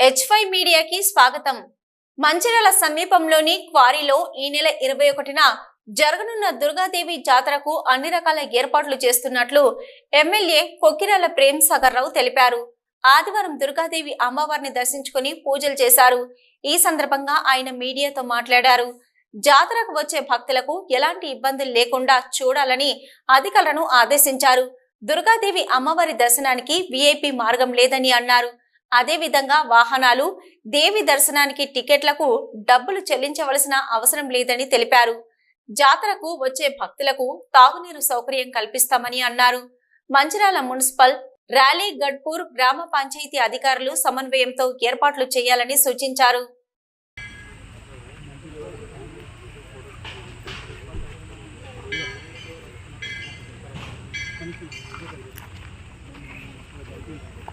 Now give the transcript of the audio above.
H five మీడియాకి స్వాగతం. మంచిర్యాల సమీపంలోని క్వారీలో ఈ నెల ఇరవై ఒకటిన జరగనున్న దుర్గాదేవి జాతరకు అన్ని రకాల ఏర్పాట్లు చేస్తున్నట్లు ఎమ్మెల్యే కొక్కిరాల ప్రేమ్ సాగర్ రావు తెలిపారు. ఆదివారం దుర్గాదేవి అమ్మవారిని దర్శించుకుని పూజలు చేశారు. ఈ సందర్భంగా ఆయన మీడియాతో మాట్లాడారు. జాతరకు వచ్చే భక్తులకు ఎలాంటి ఇబ్బందులు లేకుండా చూడాలని అధికారులను ఆదేశించారు. దుర్గాదేవి అమ్మవారి దర్శనానికి విఐపి మార్గం లేదని అన్నారు. అదేవిధంగా వాహనాలు దేవి దర్శనానికి టికెట్లకు డబ్బులు చెల్లించవలసిన అవసరం లేదని తెలిపారు జాతరకు వచ్చే భక్తులకు తాగునీరు సౌకర్యం కల్పిస్తామని అన్నారు మంచిరాల మున్సిపల్ ర్యాలీ గడ్పూర్ గ్రామ పంచాయతీ అధికారులు సమన్వయంతో ఏర్పాట్లు చేయాలని సూచించారు Thank you.